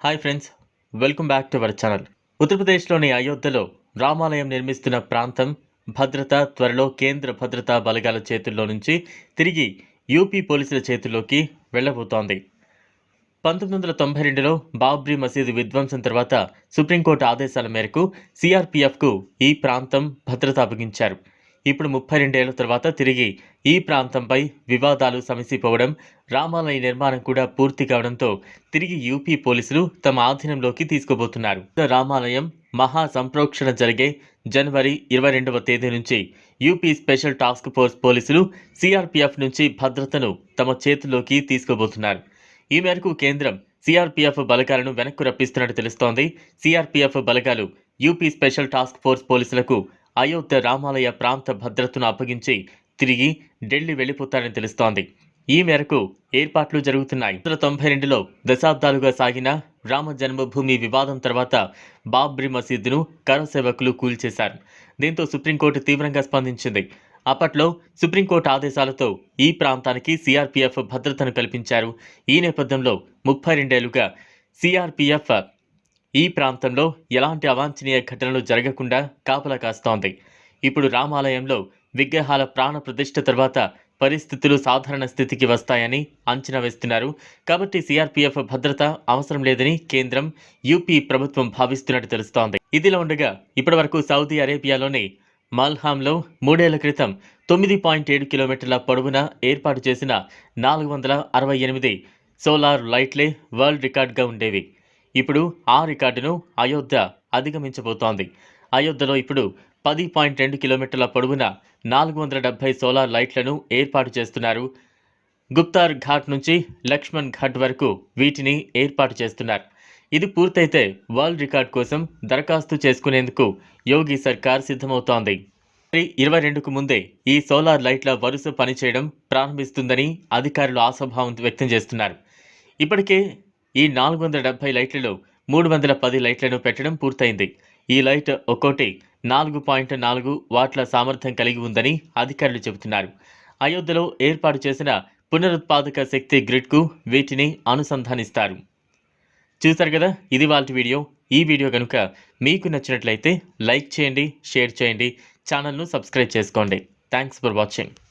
Hi friends welcome back to our channel ఉత్తరప్రదేశ్లోని అయోధ్యలో రామాలయం నిర్మిస్తున్న ప్రాంతం భద్రత త్వరలో కేంద్ర భద్రతా బలగాల చేతుల్లో నుంచి తిరిగి యూపీ పోలీసుల చేతుల్లోకి వెళ్ళబోతోంది. పంతొమ్మిది వందల తొంభై రెండులో బాబ్రీ మసీదు విధ్వంసం తర్వాత సుప్రీంకోర్టు ఆదేశాల మేరకు సిఆర్పిఎఫ్కు ఈ ప్రాంతం భద్రత అప్పగించారు. ఇప్పుడు ముప్పై రెండేళ్ళ తర్వాత తిరిగి ఈ ప్రాంతంపై వివాదాలు సమసిపోవడం రామాలయ నిర్మాణం కూడా పూర్తి కావడంతో తిరిగి యూపీ పోలీసులు తమ ఆధీనంలోకి తీసుకుపోతున్నారు. రామాలయం మహా సంప్రోక్షణ జరిగే జనవరి ఇరవై రెండవ తేదీ నుంచి యూపీ స్పెషల్ టాస్క్ ఫోర్స్ పోలీసులు సిఆర్పీఎఫ్ నుంచి భద్రతను తమ చేతుల్లోకి తీసుకోబోతున్నారు ఈ మేరకు కేంద్రం సిఆర్పిఎఫ్ బలగాలను వెనక్కు రప్పిస్తున్నట్టు తెలుస్తోంది. సిఆర్పిఎఫ్ బలగాలు యూపీ స్పెషల్ టాస్క్ ఫోర్స్ పోలీసులకు అయోధ్య రామాలయ ప్రాంత భద్రతను అప్పగించి తిరిగి ఢిల్లీ వెళ్ళిపోతారని తెలుస్తోంది. ఈ మేరకు ఏర్పాట్లు జరుగుతున్నాయి. వందల తొంభై రెండులో దశాబ్దాలుగా సాగిన రామ జన్మభూమి వివాదం తర్వాత బాబ్రీ మసీదును కరసేవకులు కూల్చేశారు. దీంతో సుప్రీంకోర్టు తీవ్రంగా స్పందించింది. అప్పట్లో సుప్రీంకోర్టు ఆదేశాలతో ఈ ప్రాంతానికి సిఆర్పీఎఫ్ భద్రతను కల్పించారు. ఈ నేపథ్యంలో ముప్పై రెండేళ్ళుగా సిఆర్పీఎఫ్ ఈ ప్రాంతంలో ఎలాంటి అవాంఛనీయ ఘటనలు జరగకుండా కాపలా కాస్తోంది. ఇప్పుడు రామాలయంలో విగ్రహాల ప్రాణ ప్రతిష్ఠ తర్వాత పరిస్థితులు సాధారణ స్థితికి వస్తాయని అంచనా వేస్తున్నారు. కాబట్టి సిఆర్పీఎఫ్ భద్రత అవసరం లేదని కేంద్రం యూపీ ప్రభుత్వం భావిస్తున్నట్టు తెలుస్తోంది. ఇదిలా ఉండగా ఇప్పటివరకు సౌదీ అరేబియాలోని మల్హాంలో మూడేళ్ళ క్రితం తొమ్మిది పాయింట్ ఏడు కిలోమీటర్ల పొడవున ఏర్పాటు చేసిన నాలుగు వందల అరవై ఎనిమిది సోలార్ లైట్లే వరల్డ్ రికార్డ్గా ఉండేవి. ఇప్పుడు ఆ రికార్డును అయోధ్య అధిగమించబోతోంది. అయోధ్యలో ఇప్పుడు పది పాయింట్ రెండు కిలోమీటర్ల పొడవున నాలుగు వందల డెబ్బై సోలార్ లైట్లను ఏర్పాటు చేస్తున్నారు. గుప్తార్ ఘాట్ నుంచి లక్ష్మణ్ ఘాట్ వరకు వీటిని ఏర్పాటు చేస్తున్నారు. ఇది పూర్తయితే వరల్డ్ రికార్డ్ కోసం దరఖాస్తు చేసుకునేందుకు యోగి సర్కార్ సిద్ధమవుతోంది. ఇరవై రెండుకు ముందే ఈ సోలార్ లైట్ల వరుస పనిచేయడం ప్రారంభిస్తుందని అధికారులు ఆశాభావం వ్యక్తం చేస్తున్నారు. ఇప్పటికే ఈ నాలుగు వందల డెబ్బై లైట్లలో మూడు వందల పది లైట్లను పెట్టడం పూర్తయింది. ఈ లైట్ ఒక్కోటి నాలుగు పాయింట్ నాలుగు వాట్ల సామర్థ్యం కలిగి ఉందని అధికారులు చెబుతున్నారు. అయోధ్యలో ఏర్పాటు చేసిన పునరుత్పాదక శక్తి గ్రిడ్కు వీటిని అనుసంధానిస్తారు. చూశారు కదా? ఇది వాళ్ళ వీడియో. ఈ వీడియో కనుక మీకు నచ్చినట్లయితే లైక్ చేయండి షేర్ చేయండి ఛానల్ను సబ్స్క్రైబ్ చేసుకోండి. Thanks for watching.